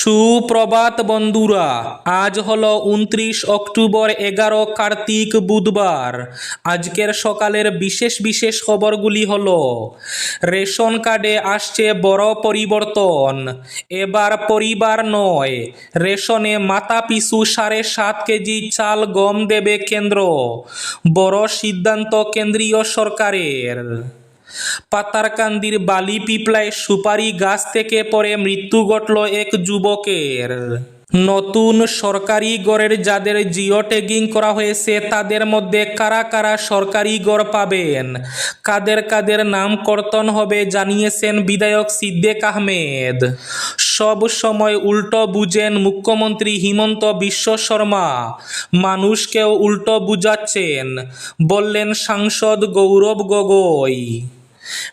সুপ্রভাত বন্ধুরা, আজ হলো উনত্রিশ অক্টোবর এগারো কার্তিক বুধবার। আজকের সকালের বিশেষ বিশেষ খবরগুলি হল, রেশন কার্ডে আসছে বড় পরিবর্তন। এবার পরিবার নয়, রেশনে মাথা পিছু সাড়ে সাত কেজি চাল গম দেবে কেন্দ্র, বড় সিদ্ধান্ত কেন্দ্রীয় সরকারের। পাতারকান্দির বালি পিপলায় সুপারি গাছ থেকে পরে মৃত্যু ঘটল এক যুবকের। নতুন সরকারি গড়ের যাদের জিও ট্যাগিং করা হয়েছে, তাদের মধ্যে কারা কারা সরকারি গড় পাবেন? কাদের কাদের নাম কর্তন হবে জানিয়েছেন বিধায়ক সিদ্দেক আহমেদ। সব সময় উল্টো বুঝেন মুখ্যমন্ত্রী হিমন্ত বিশ্ব শর্মা। মানুষকেও উল্টো বুঝাচ্ছেন, বললেন সাংসদ গৌরব গগৈ।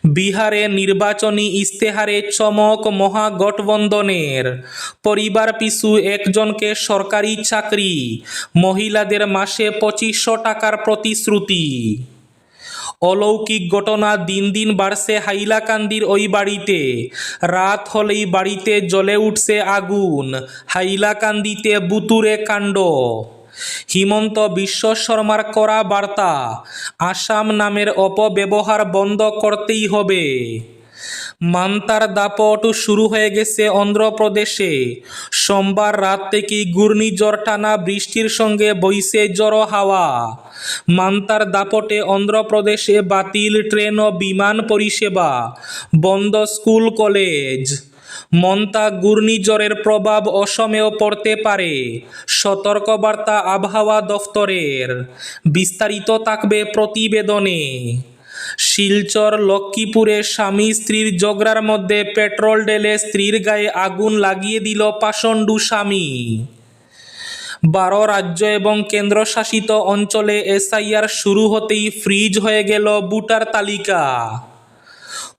বিহারে নির্বাচনী ইস্তেহারে চমক মহাগঠবন্ধনের। পরিবার পিছু একজনকে সরকারি চাকরি, মহিলাদের মাসে পঁচিশশো টাকার প্রতিশ্রুতি। অলৌকিক ঘটনা দিন দিন বাড়ছে হাইলাকান্দির ওই বাড়িতে। রাত হলেই বাড়িতে জ্বলে উঠছে আগুন, হাইলাকান্দিতে বুতুরে কাণ্ড। হিমন্ত বিশ্ব শর্মার করা বার্তা, আসাম নামের অপব্যবহার বন্ধ করতেই হবে। মান্তার দাপট শুরু হয়ে গেছে অন্ধ্রপ্রদেশে। সোমবার রাত থেকেই ঘূর্ণিঝড় টানা বৃষ্টির সঙ্গে বইছে জড়ো হাওয়া। মান্তার দাপটে অন্ধ্রপ্রদেশে বাতিল ট্রেন ও বিমান পরিষেবা, বন্ধ স্কুল কলেজ। মন্তা ঘূর্ণিঝড়ের প্রভাব অসমেও পড়তে পারে। সতর্কবার্তা আবহাওয়া দফতরের। বিস্তারিত থাকবে প্রতিবেদনে। শিলচর, লক্ষ্মীপুরে স্বামী স্ত্রীর ঝগড়ার মধ্যে পেট্রোল ডেলে স্ত্রীর গায়ে আগুন লাগিয়ে দিল পাষণ্ডু স্বামী। বারো রাজ্য এবং কেন্দ্রশাসিত অঞ্চলে এসআইআর শুরু হতেই ফ্রিজ হয়ে গেল বুটার তালিকা।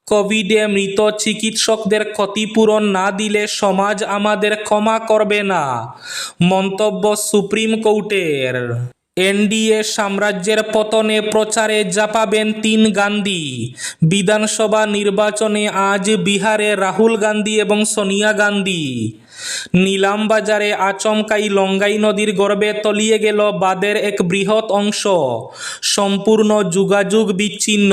কোভিডে মৃত চিকিৎসকদের ক্ষতিপূরণ না দিলে সমাজ আমাদের ক্ষমা করবে না, মন্তব্য সুপ্রিম কোর্টের। এনডিএ সাম্রাজ্যের পতনে প্রচারে জাপাবেন তিন গান্ধী। বিধানসভা নির্বাচনে আজ বিহারে রাহুল গান্ধী এবং সোনিয়া গান্ধী। নিলামবাজারে আচমকাই লঙ্গাই নদীর গর্ভে তলিয়ে গেল বাদের এক বৃহৎ অংশ। সম্পূর্ণ যোগাযোগ বিচ্ছিন্ন।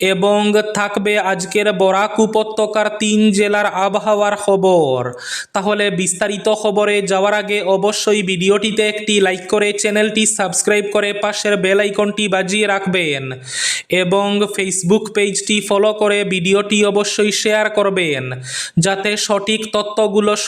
এবং থাকবে আজকের বরাক উপত্যকার তিন জেলার আবহাওয়ার খবর। তাহলে বিস্তারিত খবরে যাওয়ার আগে অবশ্যই ভিডিওটিতে একটি লাইক করে চ্যানেলটি সাবস্ক্রাইব করে পাশের বেল আইকনটি বাজিয়ে রাখবেন। এবং ফেসবুক পেজটি ফলো করে ভিডিওটি অবশ্যই শেয়ার করবেন। যাতে সঠিক তথ্যগুলো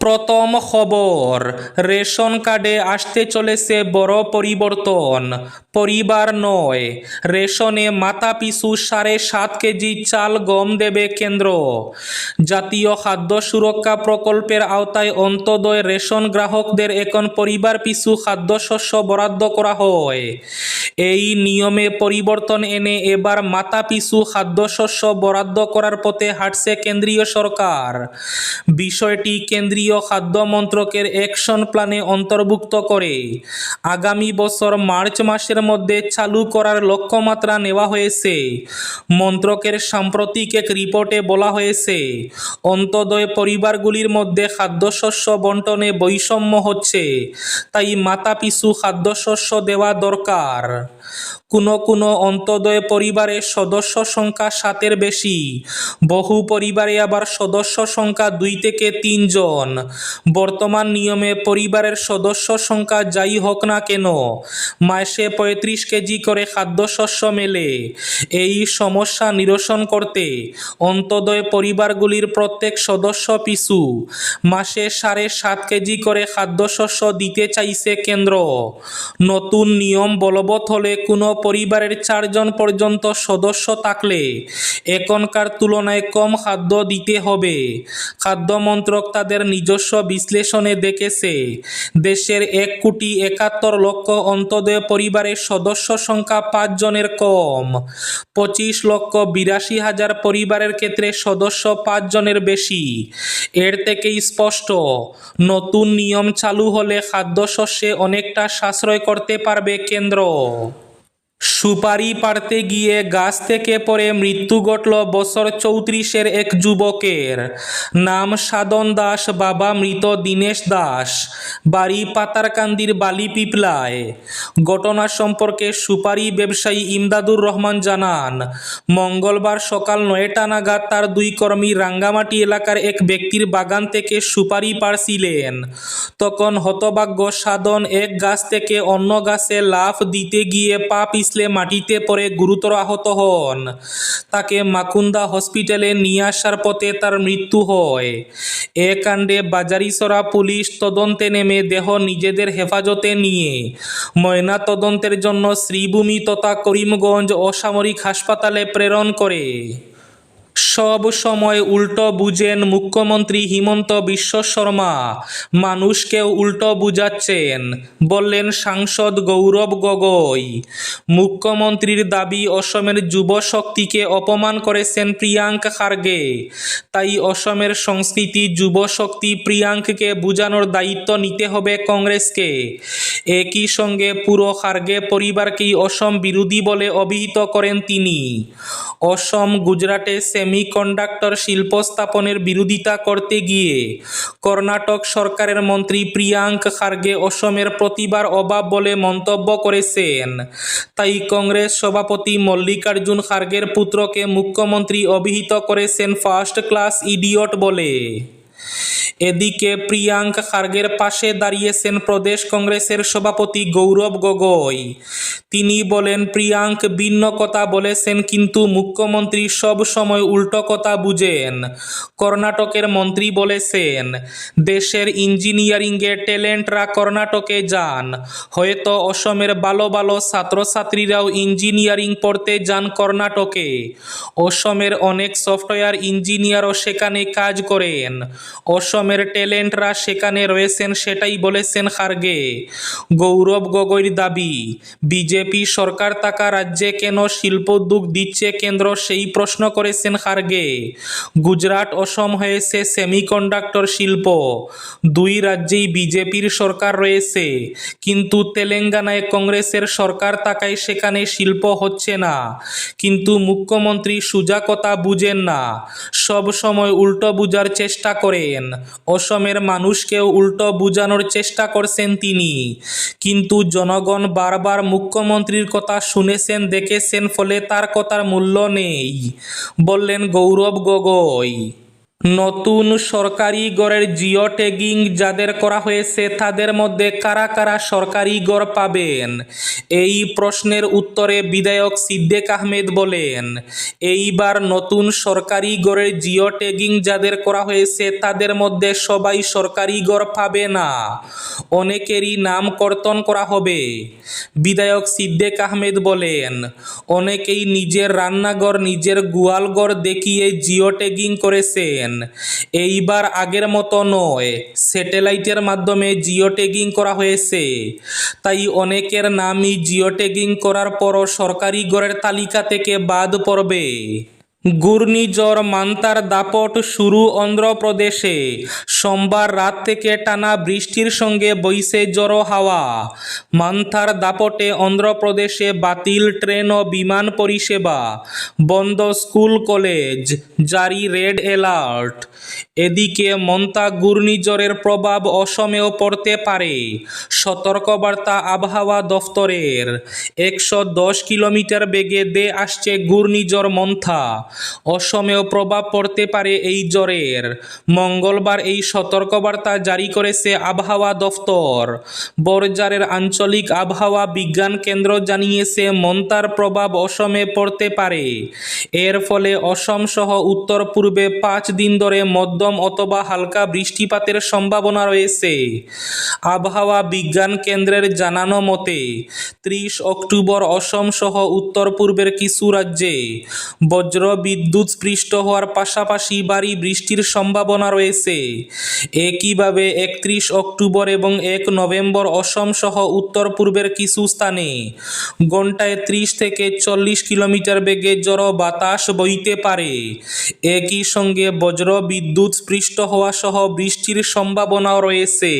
প্রথম খবর, রেশন কার্ডে আসতে চলেছে বড় পরিবর্তন, পরিবার নয়। রেশনে মাথা পিছু সাড়ে সাত কেজি চাল গম দেবে কেন্দ্র। জাতীয় খাদ্য সুরক্ষা প্রকল্পের আওতায় অন্তদয় রেশন গ্রাহকদের এখন পরিবার পিছু খাদ্যশস্য বরাদ্দ করা হয়। এই নিয়মে পরিবর্তন এনে এবার মাথা পিছু খাদ্যশস্য বরাদ্দ করার পথে হাঁটছে কেন্দ্রীয় সরকার। বিষয়টি কেন্দ্রীয় খাদ্য মন্ত্রকের অ্যাকশন প্ল্যানে অন্তর্ভুক্ত করে। আগামী বছর মার্চ মাসের মধ্যে চালু করার লক্ষ্যমাত্রা নেওয়া হয়েছে। মন্ত্রকের সাম্প্রতিক এক রিপোর্টে বলা হয়েছে, অন্তদয় পরিবারগুলির মধ্যে খাদ্যশস্য বন্টনে বৈষম্য হচ্ছে, তাই মাথা পিছু খাদ্যশস্য দেওয়া দরকার। কোনো কোনো অন্তদয় পরিবারের সদস্য সংখ্যা সাতের বেশি, বহু পরিবারে আবার সদস্য সংখ্যা দুই থেকে তিনজন। বর্তমান নিয়মে পরিবারের সদস্য সংখ্যা যাই হোক না কেন, মাসে পঁয়ত্রিশ কেজি করে খাদ্যশস্য মেলে। এই সমস্যা নিরসন করতে অন্তদয় পরিবারগুলির প্রত্যেক সদস্য পিছু মাসে সাড়ে সাত কেজি করে খাদ্যশস্য দিতে চাইছে কেন্দ্র। নতুন নিয়ম বলবৎ হলে কোনো পরিবারের চারজন পর্যন্ত সদস্য থাকলে এখনকার তুলনায় কম খাদ্য দিতে হবে। খাদ্য মন্ত্রক তাদের নিজস্ব বিশ্লেষণে দেখেছে। দেশের এক কোটি একাত্তর লক্ষ অন্তদয় পরিবারের সদস্য সংখ্যা পাঁচ জনের কম। পঁচিশ লক্ষ বিরাশি হাজার পরিবারের ক্ষেত্রে সদস্য পাঁচ জনের বেশি। এর থেকেই স্পষ্ট, নতুন নিয়ম চালু হলে খাদ্যশস্যে অনেকটা সাশ্রয় করতে পারবে কেন্দ্র। সুপারি পাড়তে গিয়ে গাছ থেকে পড়ে মৃত্যু ঘটল বছর চৌত্রিশের এক যুবকের। নাম সাধন দাস, বাবা মৃত দীনেশ দাস। বাড়ি পাতারকান্দির বালি পিপলায়। ঘটনা সম্পর্কে সুপারি ব্যবসায়ী ইমদাদুর রহমান জানান, মঙ্গলবার সকাল নয়টা নাগাদ তার দুই কর্মী রাঙ্গামাটি এলাকার এক ব্যক্তির বাগান থেকে সুপারি পাড়ছিলেন তখন হতভাগ্য সাধন এক গাছ থেকে অন্য গাছে লাফ দিতে গিয়ে পা পিছলে মাটিতে পড়ে গুরুতর আহত হন। তাকে মাকুন্দা হসপিটালে নিয়ে আসার পথে তার মৃত্যু হয়। এ কাণ্ডে বাজারিসরা পুলিশ তদন্তে নেমে দেহ নিজেদের হেফাজতে নিয়ে ময়না তদন্তের জন্য শ্রীভূমি তথা করিমগঞ্জ অসামরিক হাসপাতালে প্রেরণ করে। সব সময় উল্টো বুঝেন মুখ্যমন্ত্রী হিমন্ত বিশ্ব শর্মা। মানুষকেও উল্টো বুঝাচ্ছেন, বললেন সাংসদ গৌরব গগৈ। মুখ্যমন্ত্রীর দাবি, অসমের যুব শক্তিকে অপমান করেছেন প্রিয়াঙ্ক খার্গে। তাই অসমের সংস্কৃতি যুব শক্তি প্রিয়াঙ্ককে বুঝানোর দায়িত্ব নিতে হবে কংগ্রেসকে। একই সঙ্গে পুরো খার্গে পরিবারকেই অসম বিরোধী বলে অভিহিত করেন তিনি। অসম গুজরাটে সেমিকন্ডাক্টর শিল্প স্থাপনের বিরোধিতা করতে গিয়ে কর্ণাটক সরকারের মন্ত্রী প্রিয়াঙ্ক খার্গে অসমের প্রতিবার অভাব বলে মন্তব্য করেছেন। তাই কংগ্রেস সভাপতি মল্লিকার্জুন খার্গের পুত্রকে মুখ্যমন্ত্রী অভিহিত করেছেন ফার্স্ট ক্লাস ইডিয়ট বলে। এদিকে প্রিয়াঙ্ক খার্গের পাশে দাঁড়িয়েছেন প্রদেশ কংগ্রেসের সভাপতি গৌরব গগৈ। তিনি বলেন, প্রিয়াঙ্ক ভিন্ন কথা বলেছেন, কিন্তু মুখ্যমন্ত্রী সব সময় উল্টো কথা বুঝেন। কর্ণাটকের মন্ত্রী বলেছেন, দেশের ইঞ্জিনিয়ারিংয়ে ট্যালেন্টরা কর্ণাটকে যান। হয়তো অসমের ভালো ভালো ছাত্রছাত্রীরাও ইঞ্জিনিয়ারিং পড়তে যান কর্ণাটকে। অসমের অনেক সফটওয়্যার ইঞ্জিনিয়ারও সেখানে কাজ করেন। অসমের ট্যালেন্টরা সেখানে রয়েছেন, সেটাই বলেছেন খার্গে। গৌরব গগৈর দাবি, বিজেপি সরকার থাকা রাজ্যে কেন শিল্পোদ্যোগ দিচ্ছে কেন্দ্র সেই প্রশ্ন করেছেন খার্গে। গুজরাট অসম হয়েছে সেমিকন্ডাক্টর শিল্প, দুই রাজ্যেই বিজেপির সরকার রয়েছে, কিন্তু তেলেঙ্গানায় কংগ্রেসের সরকার থাকায় সেখানে শিল্প হচ্ছে না। কিন্তু মুখ্যমন্ত্রী সুজা কথা বুঝেন না, সব সময় উল্টো বুঝার চেষ্টা করেন অসমের মানুষকেও উল্টো বুঝানোর চেষ্টা করছেন তিনি। কিন্তু জনগণ বারবার মুখ্যমন্ত্রীর কথা শুনেছেন, দেখেছেন, ফলে তার কথার মূল্য নেই, বললেন গৌরব গগৈ। নতুন সরকারি গড়ের জিও ট্যাগিং যাদের করা হয়েছে তাদের মধ্যে কারা কারা সরকারি গড় পাবেন? এই প্রশ্নের উত্তরে বিধায়ক সিদ্দেক আহমেদ বলেন, এইবার নতুন সরকারি গড়ের জিও ট্যাগিং যাদের করা হয়েছে তাদের মধ্যে সবাই সরকারি গড় পাবে না। অনেকেরই নাম কর্তন করা হবে। বিধায়ক সিদ্দেক আহমেদ বলেন, অনেকেই নিজের রান্নাঘর, নিজের গোয়ালঘর দেখিয়ে জিও ট্যাগিং করেছেন। এইবার আগের মতো নয়। স্যাটেলাইটের মাধ্যমে জিও ট্যাগিং করা হয়েছে। তাই অনেকের নামই জিও ট্যাগিং করার পরও সরকারি গড়ের তালিকা থেকে বাদ পড়বে। ঘূর্ণিঝড় মান্তার দাপট শুরু অন্ধ্রপ্রদেশে। সোমবার রাত থেকে টানা বৃষ্টির সঙ্গে বইছে জড়ো হাওয়া। মান্থার দাপটে অন্ধ্রপ্রদেশে বাতিল ট্রেন ও বিমান পরিষেবা। বন্ধ স্কুল, কলেজ, জারি রেড অ্যালার্ট এদিকে মন্তা ঘূর্ণিঝড়ের প্রভাব অসমেও পড়তে পারে। সতর্কবার্তা আবহাওয়া দফতরের। একশো দশ কিলোমিটার বেগে দে আসছে ঘূর্ণিঝড় মন্থা। অসমেও প্রভাব পড়তে পারে এই জ্বরের। মঙ্গলবার এই সতর্কবার্তা জারি করেছে আবহাওয়া দফতর। বরজারের আঞ্চলিক আবহাওয়া বিজ্ঞান কেন্দ্র জানিয়েছে, মন্তার প্রভাব অসমে পড়তে পারে। এর ফলে অসম সহ উত্তর পূর্বে পাঁচ দিন ধরে মধ্যম অথবা হালকা বৃষ্টিপাতের সম্ভাবনা রয়েছে। আবহাওয়া বিজ্ঞান কেন্দ্রের জানানো মতে, ত্রিশ অক্টোবর অসম সহ উত্তর পূর্বের কিছু রাজ্যে বজ্র বিদ্যুৎ স্পৃষ্ট হওয়ার পাশাপাশি ভারী বৃষ্টির সম্ভাবনা রয়েছে। একইভাবে একত্রিশ অক্টোবর এবং এক নভেম্বর অসম সহ উত্তর পূর্বের কিছু স্থানে ঘন্টায় ত্রিশ থেকে চল্লিশ কিলোমিটার বেগে জড়ো বাতাস বইতে পারে। একই সঙ্গে বজ্র বিদ্যুৎ স্পৃষ্ট হওয়া সহ বৃষ্টির সম্ভাবনাও রয়েছে।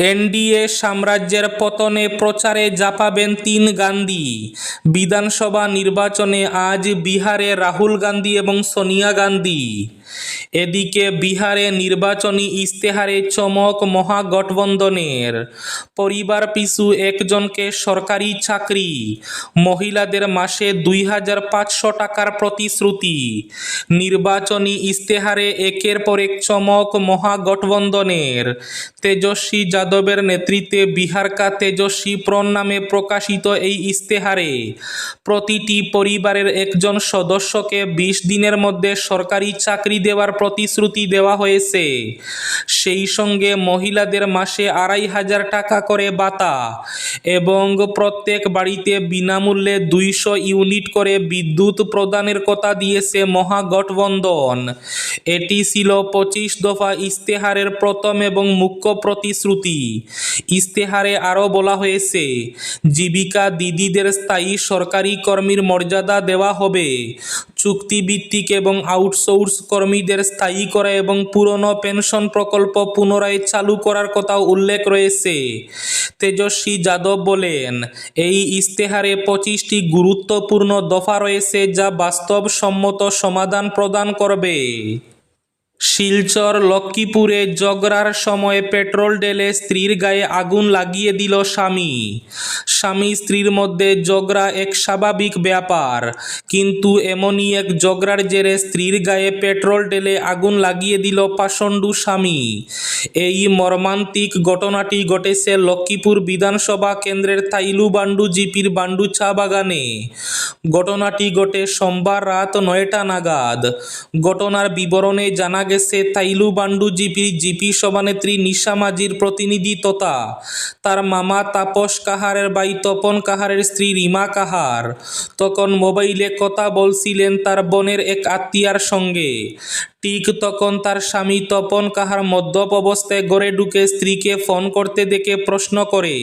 এনডিএ সাম্রাজ্যের পতনে প্রচারে জাপাবেন তিন গান্ধী। বিধানসভা নির্বাচনে আজ বিহারে রাহুল গান্ধী এবং সোনিয়া গান্ধী। এদিকে বিহারে নির্বাচনী ইস্তেহারে চমক মহাগঠবন্ধনের। পরিবার পিছু একজনকে সরকারি চাকরি, মহিলাদের মাসে দুই হাজার পাঁচশো টাকার প্রতিশ্রুতি। নির্বাচনী ইস্তেহারে একের পর এক চমক মহাগঠবন্ধনের। তেজস্বী যাদবের নেতৃত্বে বিহার কা তেজস্বী প্রণ নামে প্রকাশিত এই ইস্তেহারে প্রতিটি পরিবারের একজন সদস্যকে বিশ দিনের মধ্যে সরকারি চাকরি দেওয়ার প্রতিশ্রুতি দেওয়া হয়েছে। সেই সঙ্গে মহিলাদের মাসে আড়াই হাজার টাকা করে বাতা এবং প্রত্যেক বাড়িতে বিনামূল্যে দুইশো ইউনিট করে বিদ্যুৎ প্রদানের কথা দিয়েছে মহাগঠবন্ধন। এটি ছিল পঁচিশ দফা ইস্তেহারের প্রথম এবং মুখ্য প্রতিশ্রুতি। ইস্তেহারে আরও বলা হয়েছে, জীবিকা দিদিদের স্থায়ী সরকারি কর্মীর মর্যাদা দেওয়া হবে। চুক্তিভিত্তিক এবং আউটসোর্স কর্মীদের স্থায়ী করা এবং পুরনো পেনশন প্রকল্প পুনরায় চালু করার কথা উল্লেখ রয়েছে। তেজস্বী যাদব বলেন, এই ইস্তেহারে পঁচিশটি গুরুত্বপূর্ণ দফা রয়েছে যা বাস্তবসম্মত সমাধান প্রদান করবে। শিলচর, লক্ষ্মীপুরে জগরার সময় পেট্রোল ঢেলে স্ত্রীর গায়ে আগুন লাগিয়ে দিল স্বামী। স্বামী স্ত্রীর মধ্যে জগরা এক স্বাভাবিক ব্যাপার, কিন্তু এমনই এক জগরার জেরে স্ত্রীর গায়ে পেট্রোল ঢেলে আগুন লাগিয়ে দিল পাষণ্ডু স্বামী। এই মর্মান্তিক ঘটনাটি ঘটেছে লক্ষ্মীপুর বিধানসভা কেন্দ্রের তাইলু বান্ডু জিপির বান্ডু চা বাগানে। ঘটনাটি ঘটে সোমবার রাত নয়টা নাগাদ। ঘটনার বিবরণে জানা গেছে তাইলু বান্ডু জিপি জিপি সভানেত্রী নিশা মাঝির প্রতিনিধি তথা তার মামা তাপস কাহারের বাই তপন কাহারের স্ত্রী রিমা কাহার। তখন মোবাইলে কথা বলছিলেন তার বোনের এক আত্মীয়ার সঙ্গে। ঠিক তখন তার স্বামী তপন কাহার মদ্যপ অবস্থায় গড়ে ঢুকে স্ত্রীকে ফোন করতে দেখে প্রশ্ন করে,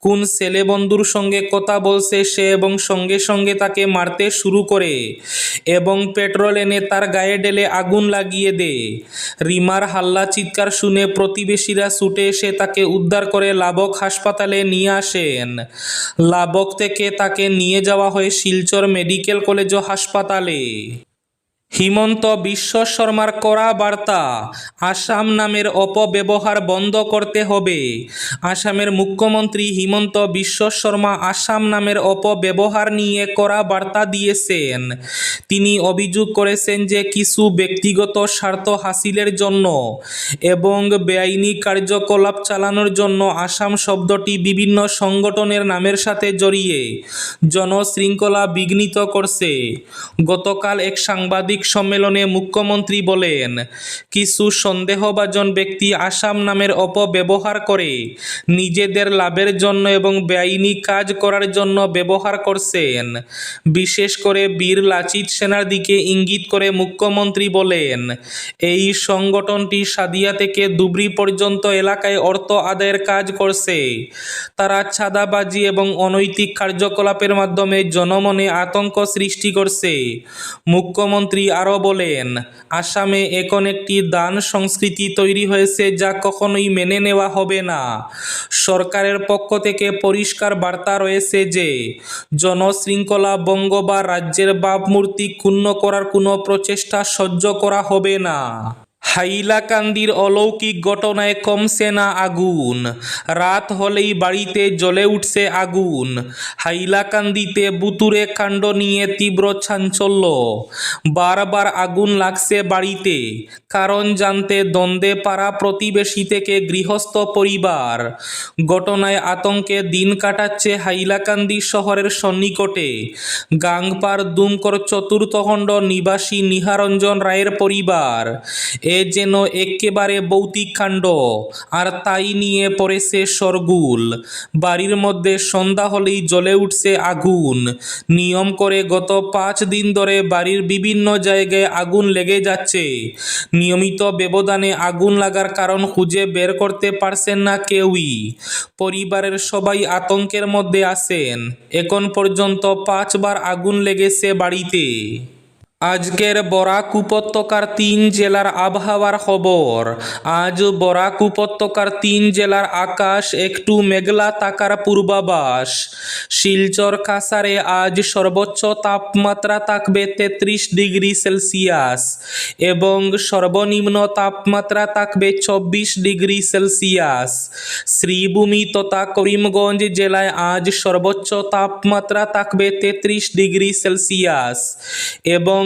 কোন ছেলে বন্ধুর সঙ্গে কথা বলছে সে এবং সঙ্গে সঙ্গে তাকে মারতে শুরু করে এবং পেট্রোল এনে তার গায়ে ঢেলে আগুন লাগিয়ে দেয় রিমার হাল্লা চিৎকার শুনে প্রতিবেশীরা ছুটে এসে তাকে উদ্ধার করে লাবক হাসপাতালে নিয়ে আসেন। লাবক থেকে তাকে নিয়ে যাওয়া হয় শিলচর মেডিকেল কলেজ ও হাসপাতালে। হিমন্ত বিশ্ব শর্মার কড়া বার্তা, আসাম নামের অপব্যবহার বন্ধ করতে হবে। আসামের মুখ্যমন্ত্রী হিমন্ত বিশ্ব শর্মা আসাম নামের অপব্যবহার নিয়ে কড়া বার্তা দিয়েছেন। তিনি অভিযোগ করেছেন যে কিছু ব্যক্তিগত স্বার্থ হাসিলের জন্য এবং বেআইনি কার্যকলাপ চালানোর জন্য আসাম শব্দটি বিভিন্ন সংগঠনের নামের সাথে জড়িয়ে জনশৃঙ্খলা বিঘ্নিত করছে। গতকাল এক সাংবাদিক সম্মেলনে মুখ্যমন্ত্রী বলেন, কিছু সন্দেহভাজন ব্যক্তি আসাম নামের অপব্যবহার করে, নিজেদের লাভের জন্য এবং বেআইনি কাজ করার জন্য ব্যবহার করছেন। বিশেষ করে বীর লাচিত সেনার দিকে ইঙ্গিত করে মুখ্যমন্ত্রী বলেন, এই সংগঠনটি সাদিয়া থেকে দুবরি পর্যন্ত এলাকায় অর্থ আদায়ের কাজ করছে। তারা ছাদাবাজি এবং অনৈতিক কার্যকলাপের মাধ্যমে জনমনে আতঙ্ক সৃষ্টি করছে। মুখ্যমন্ত্রী আরও বলেন, আসামে এখন একটি দান সংস্কৃতি তৈরি হয়েছে যা কখনোই মেনে নেওয়া হবে না। সরকারের পক্ষ থেকে পরিষ্কার বার্তা রয়েছে যে, জনশৃঙ্খলা বঙ্গ বা রাজ্যের ভাবমূর্তি ক্ষুণ্ণ করার কোনো প্রচেষ্টা সহ্য করা হবে না। হাইলাকান্দির অলৌকিক ঘটনায় কমছে না আগুন। রাত হলেই বাড়িতে জ্বলে উঠছে আগুন। হাইলাকান্দিতে বুতুরে কাণ্ড নিয়ে তীব্র চাঞ্চল্য। বারবার আগুন লাগছে বাড়িতে। কারণ জানতে দ্বন্দ্বে পাড়া প্রতিবেশী থেকে গৃহস্থ পরিবার। ঘটনায় আতঙ্কে দিন কাটাচ্ছে হাইলাকান্দি শহরের সন্নিকটে। গাংপার দুমকর চতুর্থখণ্ড নিবাসী নিহারঞ্জন রায়ের পরিবার। এ যেন একেবারে ভৌতিক কাণ্ড আর তাই নিয়ে পড়েছে শরগুল বাড়ির মধ্যে সন্ধ্যা হলেই জ্বলে উঠছে আগুন। নিয়ম করে গত পাঁচ দিন ধরে বাড়ির বিভিন্ন জায়গায় আগুন লেগে যাচ্ছে। নিয়মিত ব্যবধানে আগুন লাগার কারণ খুঁজে বের করতে পারছেন না কেউই। পরিবারের সবাই আতঙ্কের মধ্যে আছেন। এখন পর্যন্ত পাঁচবার আগুন লেগেছে বাড়িতে। আজকের বরাক উপত্যকার তিন জেলার আবহাওয়ার খবর। আজ বরাক উপত্যকার তিন জেলার আকাশ একটু মেঘলা থাকার পূর্বাভাস। শিলচর কাসারে আজ সর্বোচ্চ তাপমাত্রা থাকবে তেত্রিশ ডিগ্রি সেলসিয়াস এবং সর্বনিম্ন তাপমাত্রা থাকবে চব্বিশ ডিগ্রি সেলসিয়াস। শ্রীভূমি তথা করিমগঞ্জ জেলায় আজ সর্বোচ্চ তাপমাত্রা থাকবে তেত্রিশ ডিগ্রি সেলসিয়াস এবং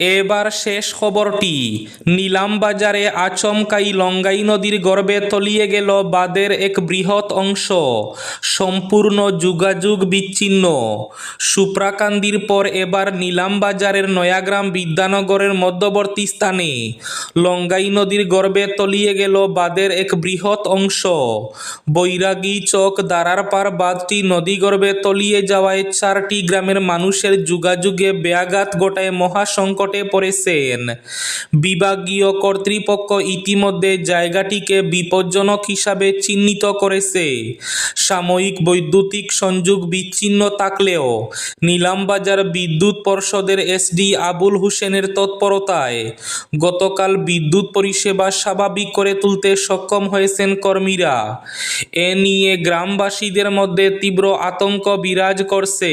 এবার শেষ খবরটি। নিলাম বাজারে আচমকাই লঙ্গাই নদীর গর্ভে তলিয়ে গেল বাঁধের এক বৃহৎ অংশ। সম্পূর্ণ যোগাযোগ বিচ্ছিন্ন। সুপ্রাকান্দির পর এবার নিলাম বাজারের নয়াগ্রাম বিদ্যানগরের মধ্যবর্তী স্থানে লঙ্গাই নদীর গর্ভে তলিয়ে গেল বাঁধের এক বৃহৎ অংশ। বৈরাগী চক দারারপার বাঁধটি নদীগর্ভে তলিয়ে যাওয়ায় চারটি গ্রামের মানুষের যোগাযোগে ব্যাঘাত ঘটায় মহাসংকটে পড়েছেন। বিভাগীয় কর্তৃপক্ষ ইতিমধ্যে জায়গাটিকে বিপজ্জনক হিসাবে চিহ্নিত করেছে। সাময়িক বৈদ্যুতিক সংযোগ বিচ্ছিন্ন থাকলেও নিলামবাজার বিদ্যুৎ পর্ষদের এসডি আবুল হোসেনের তৎপরতায় গতকাল বিদ্যুৎ পরিষেবা স্বাভাবিক করে তুলতে সক্ষম হয়েছেন কর্মীরা। এ নিয়ে গ্রামবাসীদের মধ্যে তীব্র আতঙ্ক বিরাজ করছে।